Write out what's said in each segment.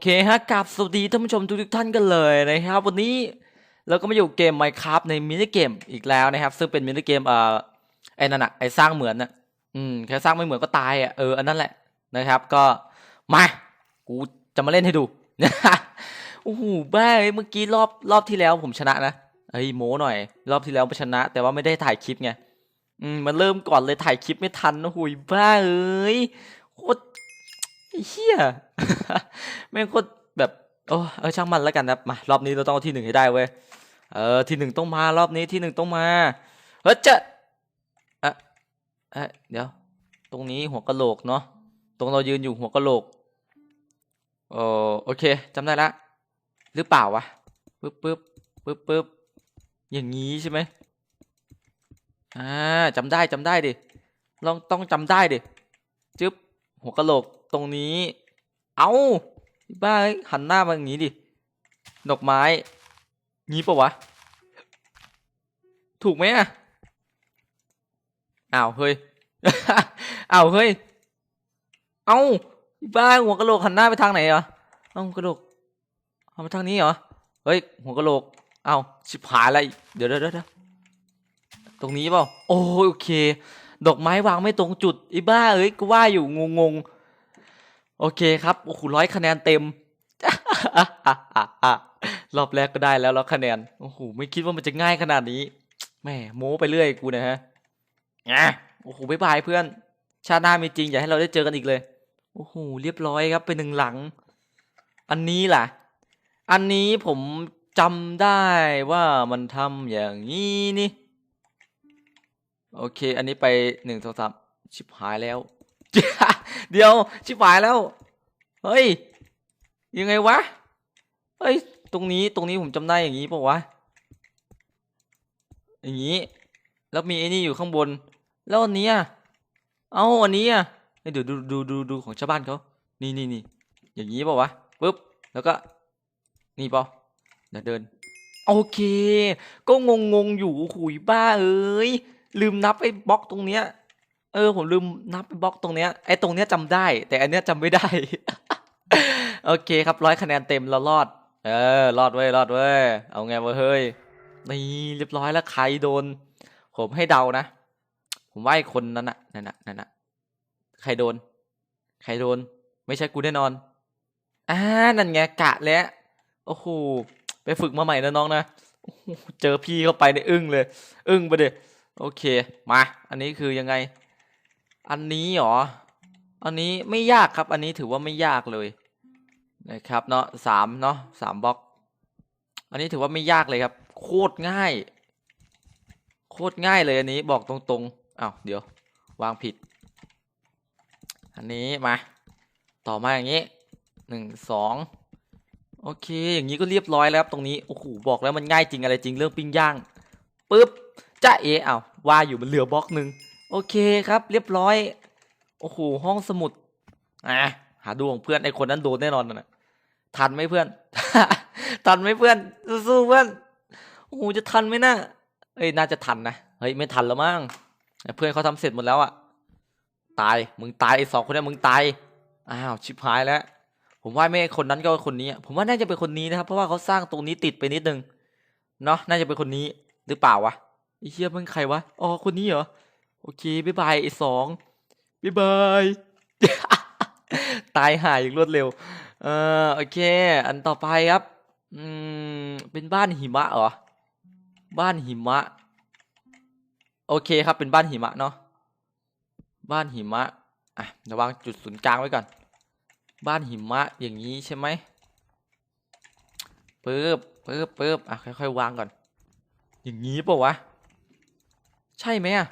เคฮะกับสวัสดีท่านผู้ชมทุกท่านกันเลยนะครับ วันนี้เราก็มาอยู่เกม Minecraft ในมินิเกมอีกแล้วนะครับ ซึ่งเป็นมินิเกมเอ่อไอ้นั่นอะไอ้สร้างเหมือนน่ะอืมแค่สร้างไม่เหมือนก็ตายอะเอออันนั้นแหละนะครับก็มากูจะมาเล่นให้ดูโอ้โหบ้าเอ้เมื่อกี้รอบรอบที่แล้วผมชนะนะเฮ้ยโม้หน่อย รอบที่แล้วผมชนะ แต่ว่าไม่ได้ถ่ายคลิปไงอืมมันเริ่มก่อนเลยถ่ายคลิปไม่ทันโอ้โหบ้าเอ้ยโคตร เฮียแม่งโคตรแบบโอ้เออช่างมันแล้วกันนะมารอบนี้เราต้องเอาที่หนึ่งให้ได้เว้ยเออที่หนึ่งต้องมารอบนี้ที่หนึ่งต้องมาเฮ้ยเจะอะเอะเดี๋ยว ตรงนี้หัวกะโหลกเนาะตรงเรายืนอยู่หัวกะโหลกโอโอเคจำได้ละหรือเปล่าวะปึ๊บปึ๊บปึ๊บปึ๊บอย่างนี้ใช่ไหมอ่าจำได้จำได้ดิลองต้องจำได้ดิจึ๊บหัวกะโหลก ตรงนี้ เอาบ้าหันหน้ามาอย่างนี้ดิ ดอกไม้ งี้ปะวะ ถูกไหมอะอ้าวเฮ้ย อ้าวเฮ้ย เอาบ้าหัวกะโหลกหันหน้าไปทางไหนเหรอเอ้ากระโหลกเอาไปทางนี้เหรอ เฮ้ย หัวกะโหลก เอาชิบหายอะไร เดี๋ยวเดี๋ยวเดี๋ยวตรงนี้เปล่า โอ้โอเค ดอกไม้วางไม่ตรงจุดไอ้บ้าเอ้ย กูว่าอยู่งงง โอเคครับ โอ้โหร้อยคะแนนเต็ม รอบแรกก็ได้แล้วแล้วคะแนน โอ้โห ไม่คิดว่ามันจะง่ายขนาดนี้ แหม่โม้ไปเรื่อยกูนะฮะโอ้โหบายบายเพื่อน ชาติหน้ามีจริง อย่าให้เราได้เจอกันอีกเลย โอ้โห เรียบร้อยครับเป็นหนึ่งหลัง อันนี้ล่ะ อันนี้ผมจำได้ว่ามันทำอย่างนี้นี่ โอเค อันนี้ไปหนึ่งสองสามชิบหายแล้ว เดี๋ยวชิบหายแล้ว เฮ้ย ยังไงวะ เฮ้ย ตรงนี้ตรงนี้ผมจำได้อย่างนี้ปะวะ อย่างนี้ แล้วมีไอ้นี่อยู่ข้างบน แล้วอันนี้อะ เอ้าอันนี้อะเดี๋ยวดูดูดูดูของชาวบ้านเขา นี่นี่นี่อย่างนี้ปะวะปึ๊บ แล้วก็ นี่ปะเดี๋ยวเดิน โอเค ก็งงงอยู่หุยบ้าเอ้ย ลืมนับไอ้บล็อกตรงเนี้ย ออผมลืมนับไอ้บล็อกตรงเนี้ยไอ้ตรงเนี้ยจำได้ แต่อันเนี้ยจำไม่ได้ โอเคครับร้อยคะแนนเต็มเรารอด เออรอดเว้ยรอดเว้ยเอาไงวะเฮ้ยนี่เรียบร้อยแล้วใครโดน ผมให้เดานะ ผมว่าไอ้คนนั้นน่ะนั่นน่ะนั่นน่ะใครโดน ใครโดน ไม่ใช่กูแน่นอนอ่านั่นไงกะแล้วโอ้โหไปฝึกมาใหม่นะน้องนะเจอพี่เข้าไปในอึ้งเลย อึ้งไปเดยโอเค มา อันนี้คือยังไง อันนี้หรอ อันนี้ไม่ยากครับ อันนี้ถือว่าไม่ยากเลยนะครับเนาะสามเนาะสามบล็อก อันนี้ถือว่าไม่ยากเลยครับ โคตรง่าย โคตรง่ายเลยอันนี้บอกตรงๆอ้าวเดี๋ยว วางผิด อันนี้มา ต่อมาอย่างนี้หนึ่งสองโอเค อย่างนี้ก็เรียบร้อยแล้วครับตรงนี้โอ้โหบอกแล้วมันง่ายจริงอะไรจริงเรื่องปิ้งย่างปึ๊บจ้าเออ้าวว่าอยู่มันเหลือบล็อกหนึ่ง โอเคครับเรียบร้อย โอ้โหห้องสมุดอะหาดูของเพื่อนไอคนนั้นโดนแน่นอนนะทันไหมเพื่อน ทันไหมเพื่อนสู้เพื่อนโอ้โหจะทันไหมนะเอ้ยน่าจะทันนะเฮ้ยไม่ทันแล้วมั้งเพื่อนเขาทำเสร็จหมดแล้วอะตายมึงตายไอสองคนนี้มึงตายอ้าวชิบหายแล้ว ผมว่าไม่คนนั้นก็คนนี้ ผมว่าน่าจะเป็นคนนี้นะครับ เพราะว่าเขาสร้างตรงนี้ติดไปนิดนึงเนาะน่าจะเป็นคนนี้หรือเปล่าวะไอเชี่ยมึงใครวะอ๋อคนนี้เหรอ โอเคบ๊ายบายไอ้สองบ๊ายบายตายหายอย่างรวดเร็ว เออโอเค อันต่อไปครับ อืม เป็นบ้านหิมะเหรอ บ้านหิมะ โอเคครับ เป็นบ้านหิมะเนาะ บ้านหิมะ อะเดี๋ยววางจุดศูนย์กลางไว้ก่อน บ้านหิมะอย่างนี้ใช่ไหมปึ๊บปึ๊บปึ๊บอะค่อยๆวางก่อน อย่างนี้เปล่าวะ ใช่ไหมอะ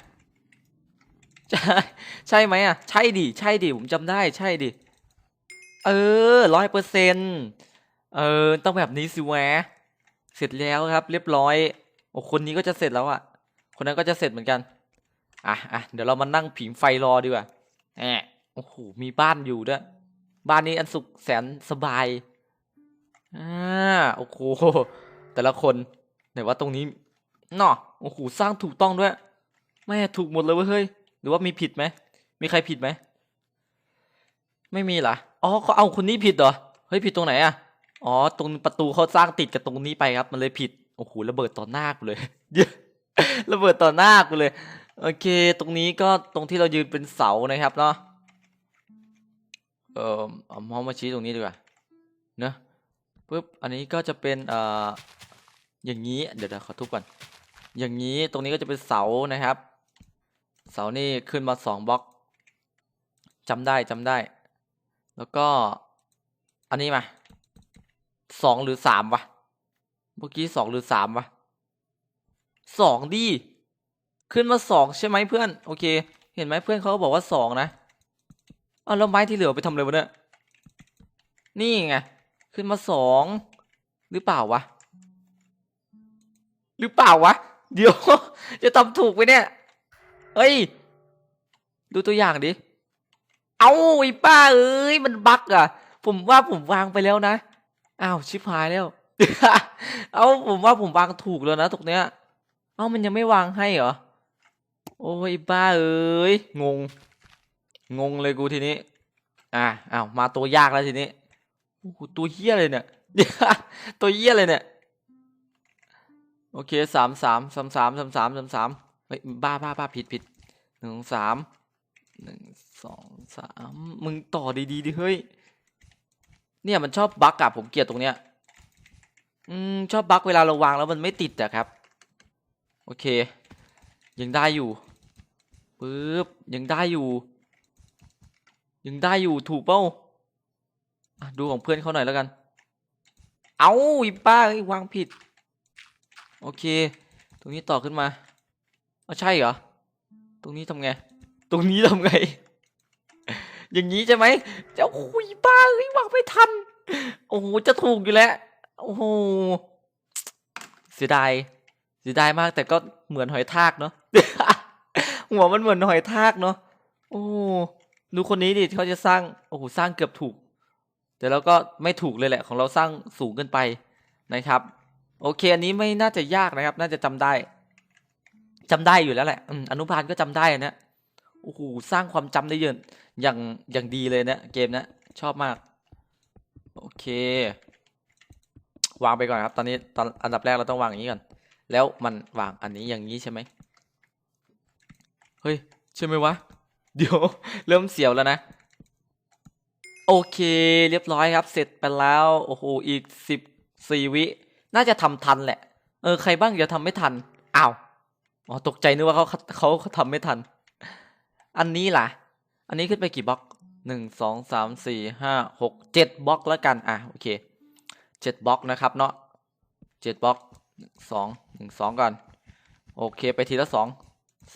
ใช่ใช่ไหมอะ ใช่ดิใช่ดิผมจำได้ใช่ดิเออร้อยเปอร์เซ็นเออต้องแบบนี้สิแวะเสร็จแล้วครับ เรียบร้อยโอ้คนนี้ก็จะเสร็จแล้วอะ คนนั้นก็จะเสร็จเหมือนกันอะอะเดี๋ยวเรามานั่งผิงไฟรอดีกว่าแอบโอ้โหมีบ้านอยู่ด้วยบ้านนี้อันสุขแสนสบายอ่าโอ้โหแต่ละคนไหนว่าตรงนี้เนาะโอ้โหสร้างถูกต้องด้วยแม่ถูกหมดเลยเว้ย รือว่ามีผิดไหม มีใครผิดไหม ไม่มีเหรอ อ๋อเขาเอาคนนี้ผิดเหรอ เฮ้ยผิดตรงไหนอะอ๋อ ตรงประตูเขาสร้างติดกับตรงนี้ไปครับ มันเลยผิด โอ้โหระเบิดต่อหน้ากูเลยเดี๋ยวระเบิดต่อหน้ากูเลย โอเค ตรงนี้ก็ตรงที่เรายืนเป็นเสานะครับเนาะ เออเอามองมาชี้ตรงนี้ดีกว่า เนอะปุ๊บ อันนี้ก็จะเป็นเอ่ออย่างนี้ เดี๋ยวเดี๋ยวขอทุบก่อน อย่างนี้ ตรงนี้ก็จะเป็นเสานะครับ เสานี่ขึ้นมาสองบล็อกจำได้จำได้ แล้วก็อันนี้มาสองหรือสามวะเมื่อกี้สองหรือสามวะสองดี ขึ้นมาสองใช่ไหมเพื่อน โอเค เห็นไหมเพื่อนเขาก็บอกว่าสองนะอ้าวแล้วไม้ที่เหลือไปทำอะไรวะเนี่ยนี่ไงขึ้นมาสองหรือเปล่าวะ หรือเปล่าวะ เดี๋ยว จะทำถูกไหมเนี่ย เฮ้ย ดูตัวอย่างดิ เอาไอ้ป้าเอ้ย มันบั๊กอะ ผมว่าผมวางไปแล้วนะ อ้าวชิบหายแล้ว เอาผมว่าผมวางถูกแล้วนะตรงเนี้ย เอ้ามันยังไม่วางให้เหรอ โอ้ยบ้าเอ้ย งง งงเลยกูทีนี้ อะอ้าวมาตัวยากแล้วทีนี้โอ้ตัวเหี้ยเลยเนี่ย ตัวเหี้ยเลยเนี่ย โอเคสามสามสามสามสามสามสามสาม เฮ้ยบ้าบ้าบ้าผิดผิดหนึ่งสามหนึ่งสองสามมึงต่อดีๆดิเฮ้ย เนี่ยมันชอบบั๊กอะผมเกลียดตรงเนี้ย อืมชอบบั๊กเวลาเราวางแล้วมันไม่ติดอะครับ โอเค ยังได้อยู่ปึ๊บยังได้อยู่ ยังได้อยู่ถูกเป้าดูของเพื่อนเขาหน่อยแล้วกัน เอาอีป้าเอ้วางผิด โอเค ตรงนี้ต่อขึ้นมา อ๋อใช่เหรอ ตรงนี้ทำไง ตรงนี้ทำไง อย่างนี้ใช่ไหมจะโอ้ยบ้าเอ้ยวางไม่ทัน โอ้โห จะถูกอยู่แล้ว โอ้โห เสียดาย เสียดายมากแต่ก็เหมือนหอยทากเนาะ หัวมันเหมือนหอยทากเนาะ โอ้ดูคนนี้ดิเขาจะสร้าง โอ้โห สร้างเกือบถูก แต่เราก็ไม่ถูกเลยแหละ ของเราสร้างสูงเกินไปนะครับ โอเค อันนี้ไม่น่าจะยากนะครับ น่าจะจำได้ จำได้อยู่แล้วแหละออนุบาลก็จำได้นะโอ้โหสร้างความจำได้เยอะอย่างอย่างดีเลยนะเกมนะชอบมาก โอเค วางไปก่อนครับ ตอนนี้ตอนอันดับแรกเราต้องวางอย่างนี้ก่อนแล้วมันวางอันนี้อย่างนี้ใช่ไหมเฮ้ยใช่ไหมวะเดี๋ยวเริ่มเสียวแล้วนะโอเคเรียบร้อยครับ เสร็จไปแล้วโอ้โหอีกสิบสี่วิ น่าจะทำทันแหละ เออใครบ้างจะทำไม่ทัน อ๋อตกใจนึกว่าเขาเขาเขาทำไม่ทัน อันนี้ล่ะ อันนี้ขึ้นไปกี่บล็อกหนึ่งสองสามสี่ห้าหกเจ็ดบล็อกแล้วกัน อะโอเคเจ็ดบล็อกนะครับเนาะเจ็ดบล็อกหนึ่งสองหนึ่งสองก่อน โอเคไปทีละสอง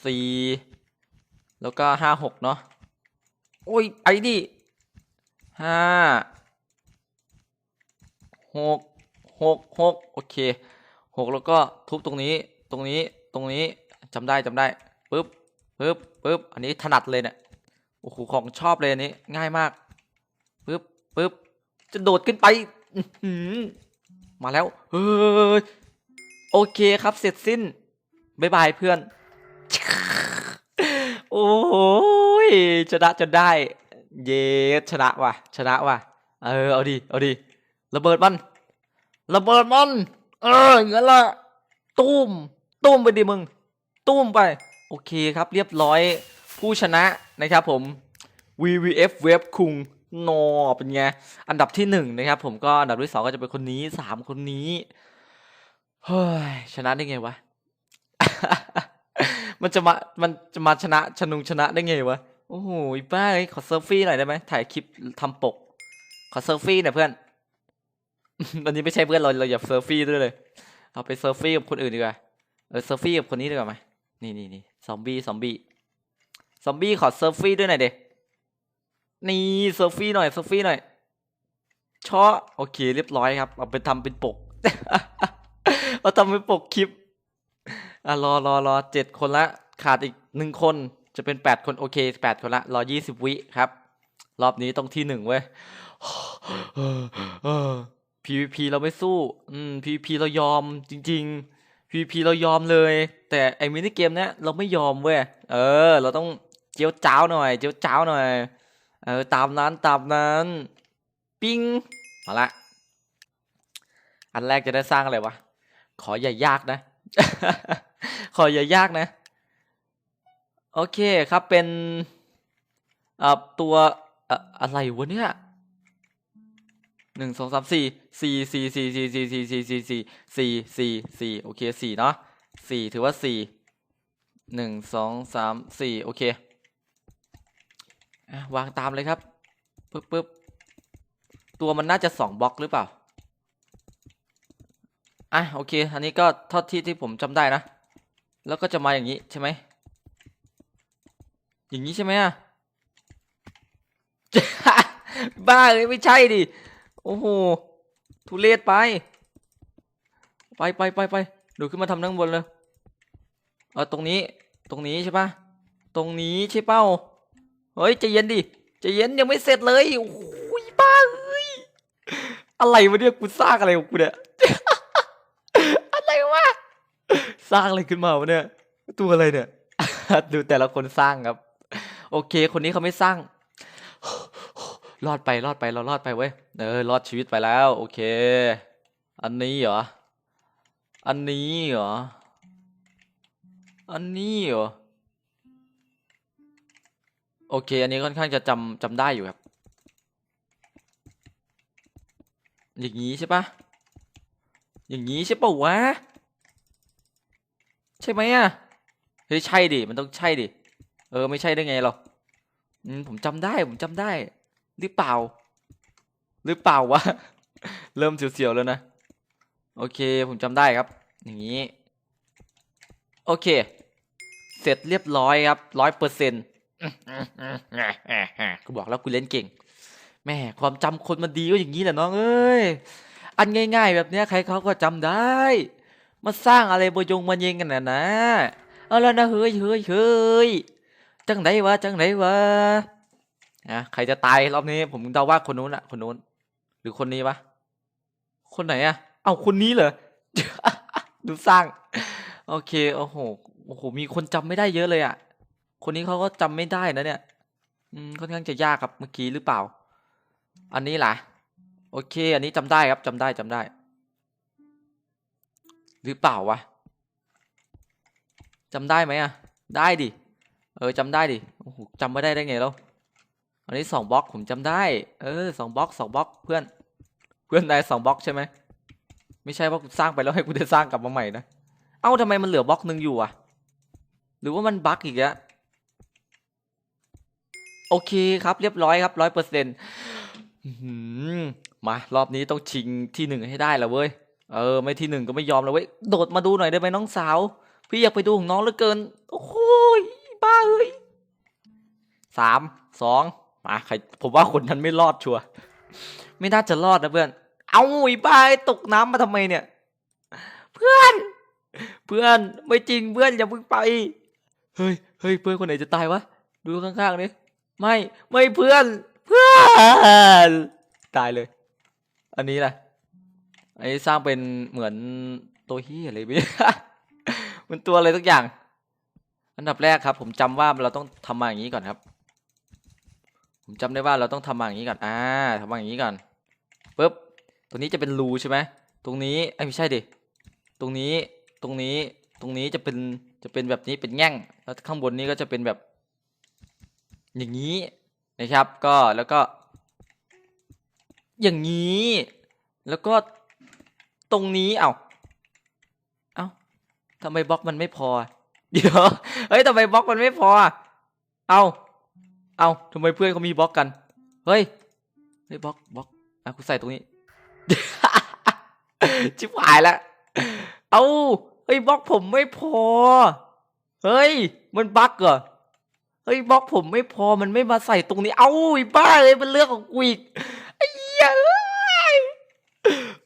สี่แล้วก็ห้าหกเนาะโอ้ยไอ้ดิห้าหกหกหกโอเคหกแล้วก็ทุบตรงนี้ตรงนี้ตรงนี้ จำได้จำได้ปึ๊บปึ๊บปึ๊บอันนี้ถนัดเลยเนี่ยโอ้โหของชอบเลยอันนี้ง่ายมากปึ๊บปึ๊บจะโดดขึ้นไปมาแล้วเฮ้ยโอเคครับเสร็จสิ้นบายบายเพื่อน โอ้ยชนะจนได้ เยชนะว่ะ ชนะว่ะ เออ เอาดิ เอาดิ ระเบิดมัน ระเบิดมัน เอออย่างนั้นละตุ้ม ตุ้มไปดิมึง ตุ้มไป โอเคครับเรียบร้อยผู้ชนะนะครับผม VVF เว็บคุงโนเป็นไง อันดับที่หนึ่งนะครับผมก็อันดับที่สองก็จะเป็นคนนี้สามคนนี้ เฮ้ย ชนะได้ไงวะ มันจะมา มันจะมาชนะชนุงชนะได้ไงวะ โอ้โหป้าเอ้ยขอเซลฟี่หน่อยได้ไหมถ่ายคลิปทำปก ขอเซลฟี่หน่อยเพื่อนวันนี้ไม่ใช่เพื่อนเราเราอย่าเซลฟี่ด้วยเลย เอาไปเซลฟี่กับคนอื่นดีกว่า เออเซลฟี่กับคนนี้ดีกว่าไหม นี่นี่นี่ซอมบี้ซอมบี้ซอมบี้ขอเซลฟี่ด้วยหน่อยเด็นี่เซลฟี่หน่อยเซลฟี่หน่อยชอโอเค เรียบร้อยครับ เอาไปทำเป็นปกเอาทำเป็นปกคลิปอะรอรอรอเจ็ดคนละ ขาดอีกหนึ่งคนจะเป็นแปดคนโอเคแปดคนละ รอยี่สิบวิครับ รอบนี้ต้องที่หนึ่งเว้ย PVP เราไม่สู้ อืม PVP เรายอมจริง ๆ PVP เรายอมเลย แต่ไอ้มินิเกมเนี้ยเราไม่ยอมเว้ยเออ เราต้องเจียวจ้าวหน่อย เจียวจ้าวหน่อย เออตามนั้นตามนั้น ปิ้งมาละ อันแรกจะได้สร้างอะไรวะ ขออย่ายากนะ ขออย่ายากนะ โอเคครับเป็น เอ่อตัว เอ่ออะไรวะเนี่ย หนึ่งสองสามสี่สี่สี่สี่สี่สี่สี่สี่สี่สี่สี่สี่สี่โอเคสี่เนาะสี่ถือว่าสี่หนึ่งสองสามสี่โอเควางตามเลยครับปึ๊บปึ๊บตัวมันน่าจะสองบล็อกหรือเปล่าอะโอเค อันนี้ก็เท่าที่ที่ผมจำได้นะ แล้วก็จะมาอย่างนี้ใช่ไหมอย่างนี้ใช่ไหมอะบ้าเลยไม่ใช่ดิ โอ้โห ทุเรศไป ไปไปไปไปดี๋ยวขึ้นมาทำนั่งบนเลย เออตรงนี้ ตรงนี้ใช่ปะตรงนี้ใช่เป้า เฮ้ยใจเย็นดิใจเย็นยังไม่เสร็จเลย โอ้โหบ้าเอ้ย อะไรวะเนี่ยกูสร้างอะไรของกูเนี่ย อะไรวะ สร้างอะไรขึ้นมาวะเนี่ย ตัวอะไรเนี่ย ดูแต่ละคนสร้างครับ โอเค คนนี้เขาไม่สร้าง รอดไปรอดไปเรารอดไปเว้ยเออรอดชีวิตไปแล้ว โอเค อันนี้เหรอ อันนี้เหรอ อันนี้เหรอ โอเค อันนี้ค่อนข้างจะจำจำได้อยู่ครับ อย่างนี้ใช่ปะอย่างนี้ใช่ปะวะ ใช่ไหมอะเฮ้ยใช่ดิมันต้องใช่ดิเออไม่ใช่ได้ไงหรออืมผมจำได้ผมจำได้ หรือเปล่า หรือเปล่าวะ เริ่มเสียวๆแล้วนะ โอเคผมจำได้ครับ อย่างนี้ โอเค เสร็จเรียบร้อยครับร้อยเปอร์เซ็นต์กูบอกแล้วกูเล่นเก่ง แม่ความจำคนมันดีก็อย่างนี้แหละน้องเอ้ย อันง่าย ๆ แบบเนี้ยใครเขาก็จำได้ มาสร้างอะไรบยงมาเยงกันนะนะ เอาแล้วนะเฮ้ยเฮ้ยเฮ้ยจังไหนวะจังไหนวะ นะใครจะตายรอบนี้ ผมเดาว่าคนนู้นอะคนนู้น หรือคนนี้วะคนไหนอะเอ้าคนนี้เหรอ ดูสร้าง โอเคโอ้โหโอ้โหมีคนจำไม่ได้เยอะเลยอะคนนี้เขาก็จำไม่ได้นะเนี่ย อืมค่อนข้างจะยากครับเมื่อกี้หรือเปล่า อันนี้ล่ะ โอเค อันนี้จำได้ครับจำได้จำได้ หรือเปล่าวะจำได้ไหมอะได้ดิเออจำได้ดิโอ้โหจำไม่ได้ได้ไงแล้ว อันนี้สองบล็อกผมจำได้ เออสองบล็อกสองบล็อกเพื่อน เพื่อนนายสองบล็อกใช่ไหมไม่ใช่ว่ากูสร้างไปแล้วให้กูได้สร้างกลับมาใหม่นะเอ้าทำไมมันเหลือบล็อกหนึ่งอยู่อะหรือว่ามันบั๊กอีกแล้วโอเคครับเรียบร้อยครับร้อยเปอร์เซ็นต์มารอบนี้ต้องชิงที่หนึ่งให้ได้แล้วเว้ยเออไม่ที่หนึ่งก็ไม่ยอมแล้วเว้ยโดดมาดูหน่อยได้ไหมน้องสาว พี่อยากไปดูของน้องเหลือเกิน โอ้โหยบ้าเอ้ยสามสอง มาใครผมว่าคนนั้นไม่รอดชัวร์ไม่น่าจะรอดนะเพื่อน เอาอ้บ้าไอ้ตกน้ำมาทำไมเนี่ย เพื่อน เพื่อนไม่จริงเพื่อนอย่าเพิ่งไป เฮ้ยเฮ้ยเพื่อนคนไหนจะตายวะ ดูข้างๆนี่ไม่ไม่เพื่อน เพื่อนตายเลย อันนี้แหละอันนี้สร้างเป็นเหมือนตัวเฮียอะไรไม่มันตัวอะไรทุกอย่าง อันดับแรกครับ ผมจำว่าเราต้องทำมาอย่างนี้ก่อนครับ ผมจำได้ว่าเราต้องทำมาอย่างนี้ก่อนอ่าทำมาอย่างนี้ก่อนปุ๊บตรงนี้จะเป็นรูใช่ไหมตรงนี้ไอ้ไม่ใช่ดิตรงนี้ตรงนี้ตรงนี้จะเป็นจะเป็นแบบนี้เป็นแง่งแล้วข้างบนนี้ก็จะเป็นแบบ อย่างนี้นะครับ ก็แล้วก็ อย่างนี้ แล้วก็ตรงนี้เอ้าเอ้าทำไมบล็อกมันไม่พอ เดี๋ยวเฮ้ยทำไมบล็อกมันไม่พอ เอ้า เอาทำไมเพื่อนเขามีบล็อกกัน เฮ้ย เฮ้ยบล็อกบล็อกอะกูใส่ตรงนี้ ชิบหายล้วเอาเฮ้ยบล็อกผมไม่พอ เฮ้ย มันบั๊กเหรอ เฮ้ยบล็อกผมไม่พอ มันไม่มาใส่ตรงนี้ เอ้าไอ้บ้าเลยมันเรื่องของกูอีกไอ้เหี้ยอ้ย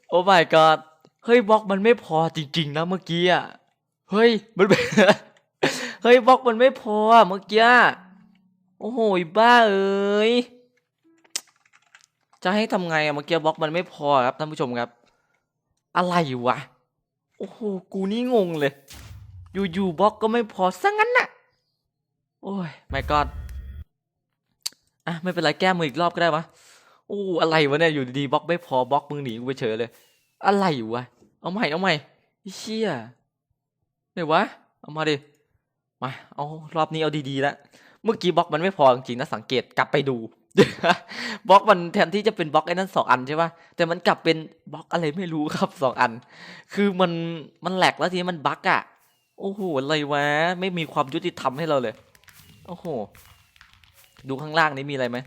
โอ้ my god เฮ้ยบล็อกมันไม่พอจริงๆนะเมื่อกี้อะ เฮ้ย มันเฮ้ยบล็อกมันไม่พอเมื่อกี้ โอ้โหบ้าเอ้ย จะให้ทำไงอะเมื่อกี้บล็อกมันไม่พอครับท่านผู้ชมครับ อะไรวะ โอ้โห กูนี่งงเลย อยู่ๆบล็อกก็ไม่พอซะงั้นน่ะ โอ้ยไม่กอดอะไม่เป็นไรแก้มืออีกรอบก็ได้วะโอ้อะไรวะเนี่ยอยู่ดีๆบล็อกไม่พอบล็อกมึงหนีกูไปเฉยเลย อะไรวะ เอาใหม่เอาใหม่ไอ้เชี่ยไหนวะ เอามาดิ มา เอารอบนี้เอาดีๆแล้ว เมื่อกี้บล็อกมันไม่พอจริงๆนะสังเกตกลับไปดูบล็อกมันแทนที่จะเป็นบล็อกไอ้นั่นสองอันใช่ปะแต่มันกลับเป็นบล็อกอะไรไม่รู้ครับสองอัน คือมันมันแหลกแล้วทีนี้มันบั๊กอะโอ้โหอะไรวะไม่มีความยุติธรรมให้เราเลยโอ้โหดูข้างล่างนี้มีอะไรไหม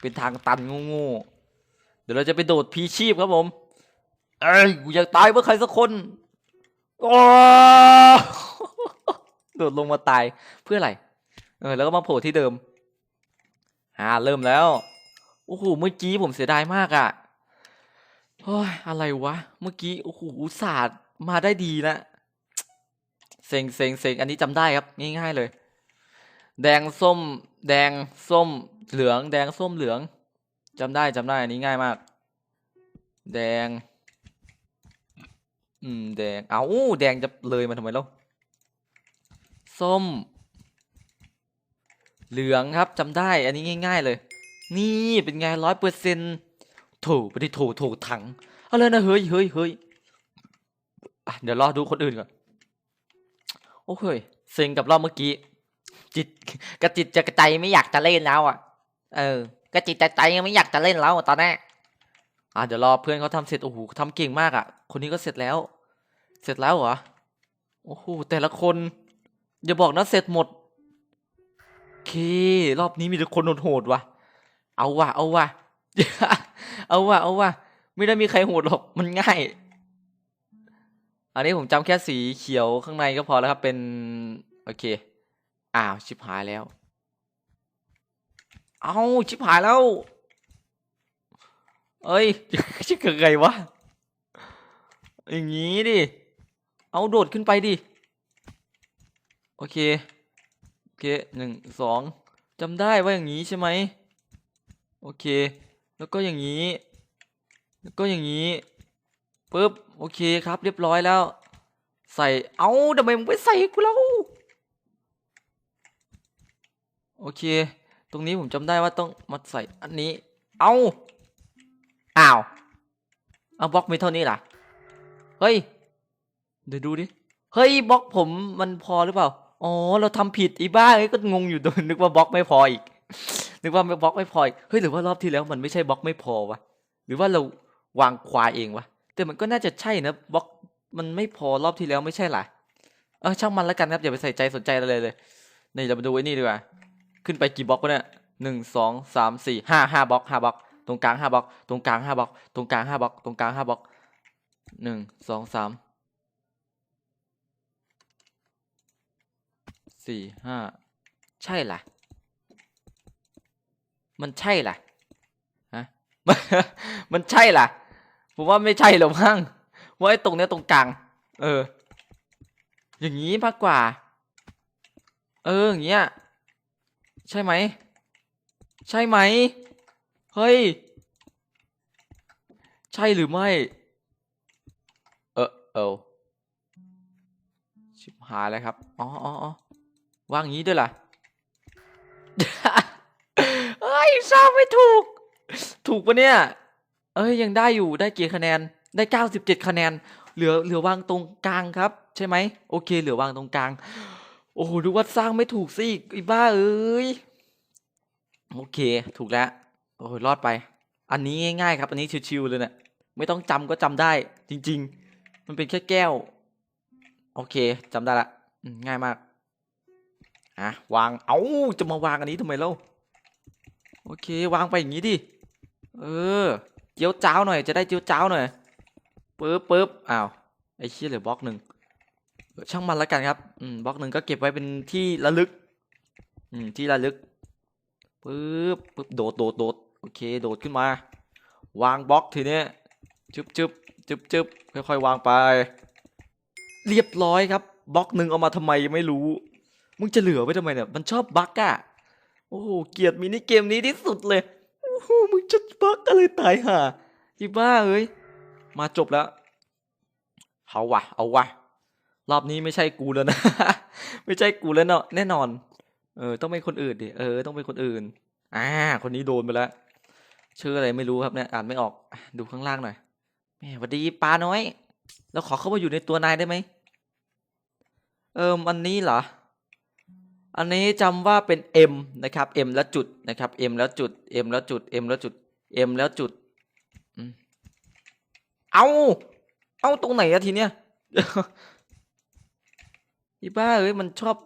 เป็นทางตันโง่ๆเดี๋ยวเราจะไปโดดพีชีพครับผม เอ้ยกูอยากตายเพื่อใครสักคนโอ้โดดลงมาตายเพื่ออะไร เออแล้วก็มาโผล่ที่เดิมอ่าเริ่มแล้วโอ้โหเมื่อกี้ผมเสียดายมากอะ่ะโอ้ยอะไรวะ เมื่อกี้โอ้โหอุตส่าห์มาได้ดีนะเซ็งเซ็งเซ็งอันนี้จำได้ครับง่ายๆเลย แดงส้ม แดงส้มเหลือง แดงส้มเหลืองจำได้จำได้อันนี้ง่ายมาก แดง อืมแดงเอาแดงจะเลยมาทำไมล่าส้ม เหลืองครับจำได้อันนี้ง่าย ๆ เลย นี่เป็นไงร้อยเปอร์เซ็นต์ถูกไปที่ถูกถูกถังเอาเลยนะเฮ้ยเฮ้ยเฮ้ยเดี๋ยวรอดูคนอื่นก่อนโอ้ยเซ็งกับรอบเมื่อกี้ จิตกระจิตจะกระใจไม่อยากจะเล่นแล้วอะ เออกระจิตจะใจยังไม่อยากจะเล่นแล้วตอนแรกอะเดี๋ยวรอเพื่อนเขาทำเสร็จโอ้โหทำเก่งมากอะ คนนี้ก็เสร็จแล้ว เสร็จแล้วเหรอโอ้โหแต่ละคนอย่าบอกนะเสร็จหมด เค รอบนี้มีแต่คนโหดๆวะเอาวะเอาวะเอาวะเอาวะไม่ได้มีใครโหดหรอกมันง่าย อันนี้ผมจำแค่สีเขียวข้างในก็พอแล้วครับเป็น โอเค อ้าว ชิบหายแล้ว เอาชิบหายแล้ว เอ้ยชิบเกิดไงวะอย่างงี้ดิ เอาโดดขึ้นไปดิ โอเค เคหนึ่งสองจำได้ว่าอย่างนี้ใช่ไหมโอเค แล้วก็อย่างนี้ แล้วก็อย่างนี้ปึ๊บโอเคครับ เรียบร้อยแล้ว ใส่เอาทำไมมึงไปใส่กูแล้วโอเค ตรงนี้ผมจำได้ว่าต้องมาใส่อันนี้ เอาอ้าวเอาบล็อกมีเท่านี้ล่ะเฮ้ยเดี๋ยวดูดิเฮ้ยบล็อกผมมันพอหรือเปล่า อ๋อ เราทำผิดอีบ้าเอ้ก็งงอยู่ตัวนึกว่าบล็อกไม่พออีก นึกว่าบล็อกไม่พออีกเฮ้ยหรือว่ารอบที่แล้วมันไม่ใช่บล็อกไม่พอวะหรือว่าเราวางควายเองวะแต่มันก็น่าจะใช่นะบล็อกมันไม่พอรอบที่แล้วไม่ใช่หรอเออช่างมันแล้วกันครับอย่าไปใส่ใจสนใจอะไรเลยเลยนี่เรามาดูไอ้นี่ดีกว่าขึ้นไปกี่บล็อกวะเนี่ยหนึ่งสองสามสี่ห้าห้าบล็อกห้าบล็อกตรงกลางห้าบล็อกตรงกลางห้าบล็อกตรงกลางห้าบล็อกตรงกลางห้าบล็อกหนึ่งสองสาม สี่ห้าใช่ล่ะ มันใช่ล่ะฮะมันใช่ล่ะ ผมว่าไม่ใช่หรอกมั้งว่าไอ้ตรงเนี้ยตรงกลาง เออ อย่างนี้มากกว่า เออ อย่างเงี้ย ใช่ไหม ใช่ไหม เฮ้ย ใช่หรือไม่ เออ เออชิบหายแล้วครับ อ๋ออ๋ออ๋อ วางอย่างนี้ด้วยล่ะเอ้ยทราบไม่ถูก ถูกปะเนี่ย เอ้ยยังได้อยู่ได้กี่คะแนนได้เก้าสิบเจ็ดคะแนน เหลือเหลือวางตรงกลางครับ ใช่ไหมโอเค เหลือวางตรงกลาง โอ้โหดูว่าสร้างไม่ถูกสิไอ้บ้าเอ้ยโอเค ถูกแล้วโอ้ยรอดไป อันนี้ง่ายๆครับ อันนี้ชิวๆเลยเนะี่ยไม่ต้องจำก็จำได้ จริง ๆ มันเป็นแค่แก้ว โอเคจำได้ละอืมง่ายมาก อะวาง เอาจะมาวางอันนี้ทำไมเล่าโอเค วางไปอย่างนี้ดิ เออ เจียวจ้าวหน่อย จะได้เจียวจ้าวหน่อยปึ๊บปึ๊บอ้าว ไอ้เชี่ยเหลือบล็อกหนึ่งช่างมันแล้วกันครับ อืม บล็อกหนึ่งก็เก็บไว้เป็นที่ระลึก อืม ที่ระลึกปึ๊บปึ๊บ โดดโดดโดดโอเค โดดขึ้นมา วางบล็อกทีเนี้ยจึบจึบจึบจึบค่อยๆวางไป เรียบร้อยครับ บล็อกหนึ่งเอามาทำไมไม่รู้ มึงจะเหลือไว้ทำไมเนี่ย มันชอบบั๊กอะโอ้โห เกลียดมินิเกมนี้ที่สุดเลย โอ้โห มึงจะบั๊กอะไรตายห่าอีบ้าเอ้ย มาจบแล้ว เอาวะ เอาวะ รอบนี้ไม่ใช่กูแล้วนะ ไม่ใช่กูแล้วเนาะ แน่นอน เออ ต้องเป็นคนอื่นดิ เออ ต้องเป็นคนอื่น อ่า คนนี้โดนไปแล้ว ชื่ออะไรไม่รู้ครับเนี่ย อ่านไม่ออก ดูข้างล่างหน่อยแหมสวัสดีปลาน้อย แล้วขอเข้ามาอยู่ในตัวนายได้ไหม เอิมอันนี้เหรอ อันนี้จำว่าเป็น M นะครับ M แล้วจุดนะครับ M แล้วจุด M แล้วจุด M แล้วจุด M แล้วจุด เอาเอาตรงไหนอะทีเนี้ยอีบ้าเอ้ยมันชอบ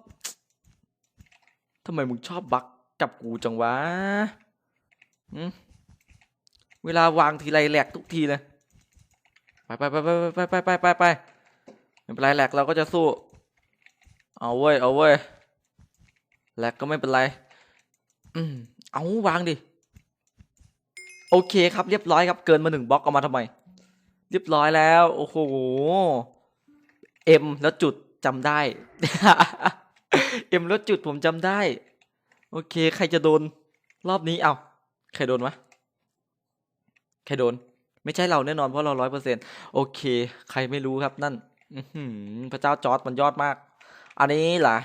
ทำไมมึงชอบบักกับกูจังวะเวลาวางทีไรแหลกทุกทีเลยไปไปไปไปไปไปไปไปไปไม่เป็นไรแหลกเราก็จะสู้ เอาเว้ยเอาเว้ย แลกก็ไม่เป็นไร อืม เอาวางดิ โอเคครับเรียบร้อยครับ เกินมาหนึ่งบล็อกเอามาทำไม เรียบร้อยแล้ว โอ้โห เอ็มแล้วจุดจำได้ เอ็มแล้วจุดผมจำได้ โอเค ใครจะโดน รอบนี้ เอาใครโดนวะ ใครโดน ไม่ใช่เราแน่นอนเพราะเราร้อยเปอร์เซ็นโอเค ใครไม่รู้ครับนั่นอืพระเจ้าจอร์ดมันยอดมาก อันนี้ล่ะ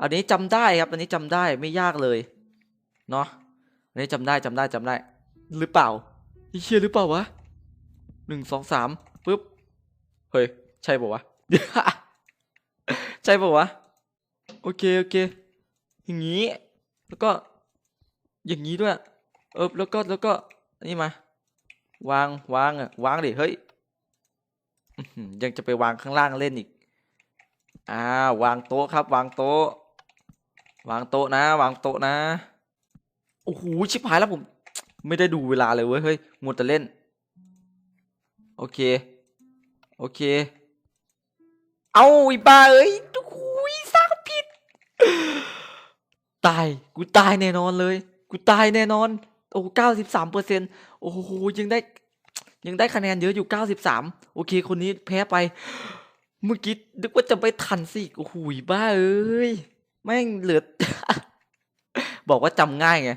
อันนี้จำได้ครับ อันนี้จำได้ไม่ยากเลยเนาะอันนี้จำได้จำได้จำได้ หรือเปล่าเชี่ยหรือเปล่าวะหนึ่งสองสามปุ๊บเฮ้ยใช่ป่าวะใช่ป่าวะโอเคโอเค อย่างนี้ แล้วก็ อย่างนี้ด้วย เออแล้วก็แล้วก็อันนี้มาวางวางอะวางดิเฮ้ยยังจะไปวางข้างล่างเล่นอีกอ่าวางโต๊ะครับ วางโต๊ะ วางโต๊ะนะ วางโต๊ะนะ โอ้โห ชิบหายแล้วผม ไม่ได้ดูเวลาเลยเว้ย เฮ้ย มัวแต่เล่น โอเค โอเค เอาอีบ้าเอ้ยโอ้โหสร้างผิด ตาย กูตายแน่นอนเลย กูตายแน่นอน โอ้เก้าสิบสามเปอร์เซ็นโอ้โห ยังได้ ยังได้คะแนนเยอะอยู่เก้าสิบสามโอเค คนนี้แพ้ไป เมื่อกี้นึกว่าจะไปทันสิ โอ้โหบ้าเอ้ย แม่งเหลือ บอกว่าจำง่ายไง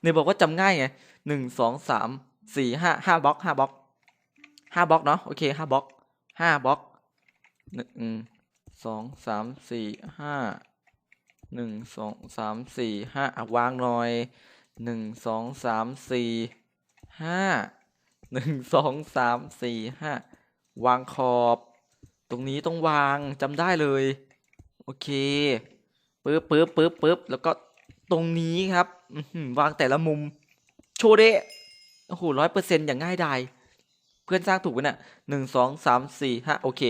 เนี่ยบอกว่าจำง่ายไงหนึ่งสองสามสี่ห้าห้าบล็อกห้าบล็อกห้าบล็อกเนาะโอเคห้าบล็อกห้าบล็อกหนึ่งสองสามสี่ห้าหนึ่งสองสามสี่ห้าอะวางหน่อยหนึ่งสองสามสี่ห้าหนึ่งสองสามสี่ห้าวางขอบ ตรงนี้ต้องวางจำได้เลย โอเค ปึ๊บปึ๊บปึ๊บปึ๊บแล้วก็ตรงนี้ครับวางแต่ละมุม โชว์เดะโอ้โหร้อยเปอร์เซ็นต์อย่างง่ายดายเพื่อนสร้างถูกไหมเนี่ยหนึ่งสองสามสี่ห้าโอเค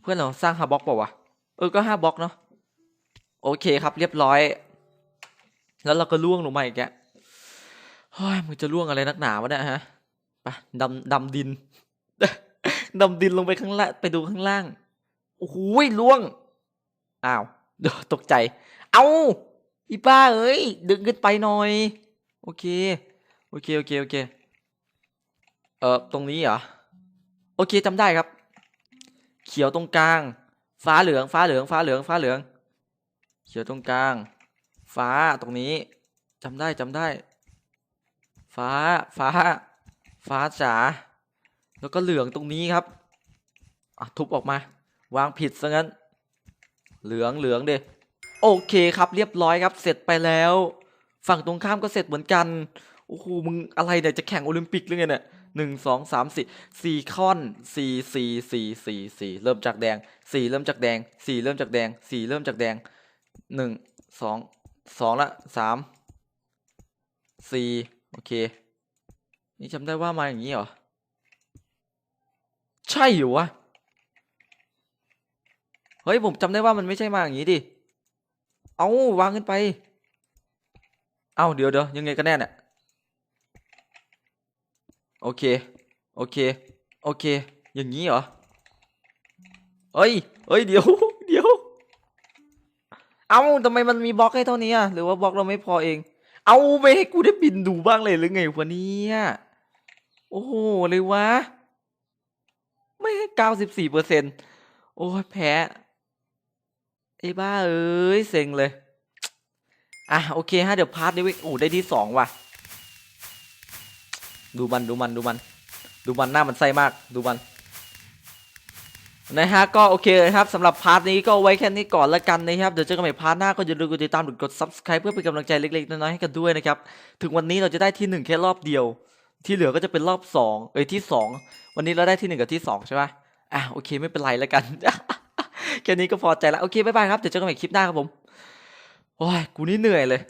เพื่อนเราสร้างห้าบล็อกเปล่าวะเออก็ห้าบล็อกเนาะโอเคครับเรียบร้อย แล้วเราก็ล่วงลงมาอีกแกเฮ้ยมึงจะล่วงอะไรนักหนาวะเนี่ยฮะไปดำดำดินดำดินลงไปข้างล่างไปดูข้างล่างโอ้โหล่วงอ้าว ตกใจ เอาอีป้าเอ้ย ดึงขึ้นไปหน่อย โอเค โอเค โอเค โอเค เออตรงนี้เหรอ โอเคจำได้ครับ เขียวตรงกลาง ฟ้าเหลือง ฟ้าเหลือง ฟ้าเหลือง ฟ้าเหลือง เขียวตรงกลาง ฟ้าตรงนี้จำได้จำได้ ฟ้า ฟ้า ฟ้าจ๋า แล้วก็เหลืองตรงนี้ครับ อะทุบออกมา วางผิดซะงั้น เหลืองเหลืองเดโอเคครับเรียบร้อยครับ เสร็จไปแล้ว ฝั่งตรงข้ามก็เสร็จเหมือนกันโอ้โหมึงอะไรเนี่ยจะแข่งโอลิมปิกหรือไงเนี่ยหนึ่งสองสามสี่สี่ค่อนสี่สี่สี่สี่สี่เริ่มจากแดงสี่เริ่มจากแดงสี่เริ่มจากแดงสี่เริ่มจากแดงหนึ่งสองสองละสามสี่โอเค นี่จำได้ว่ามาอย่างนี้เหรอ ใช่เหรอวะ เฮ้ยผมจำได้ว่ามันไม่ใช่มาอย่างนี้ดิ เอาวางขึ้นไป เอาเดี๋ยวเดี๋ยวยังไงกันแน่เนี่ยโอเค โอเค โอเค อย่างนี้เหรอเอ้ยเอ้ย เดี๋ยว เดี๋ยว เอาทำไมมันมีบล็อกให้เท่านี้อะ หรือว่าบล็อกเราไม่พอเอง เอาไม่ให้กูได้บินดูบ้างเลยหรือไงวะเนี่ยโอ้โห เลยวะ ไม่เก้าสิบสี่เปอร์เซ็นต์โอ้ยแพ้ ไอ้บ้าเอ้ยเซ็งเลย อะโอเคฮะเดี๋ยวพาร์ทนี้วิโอ้ได้ที่สองว่ะ ดูมันดูมันดูมัน ดูมันหน้ามันไส้มากดูมันนะฮะก็โอเคเลยครับสำหรับพาร์ทนี้ก็ไว้แค่นี้ก่อนละกันนะครับเดี๋ยวเจอกันใหม่พาร์ทหน้าก็อย่าลืมกดติดตามหรือกด subscribe เพื่อเป็นกำลังใจเล็กๆน้อยๆให้กันด้วยนะครับถึงวันนี้เราจะได้ที่หนึ่งแค่รอบเดียว ที่เหลือก็จะเป็นรอบสองเอ้ยที่สองวันนี้เราได้ที่หนึ่งกับที่สองใช่ปะอะโอเคไม่เป็นไรล้วกัน แค่นี้ก็พอใจแล้วโอเคบ๊ายบายครับ เดี๋ยวเจอกันใหม่คลิปหน้าครับผม โอ้ย กูนี่เหนื่อยเลย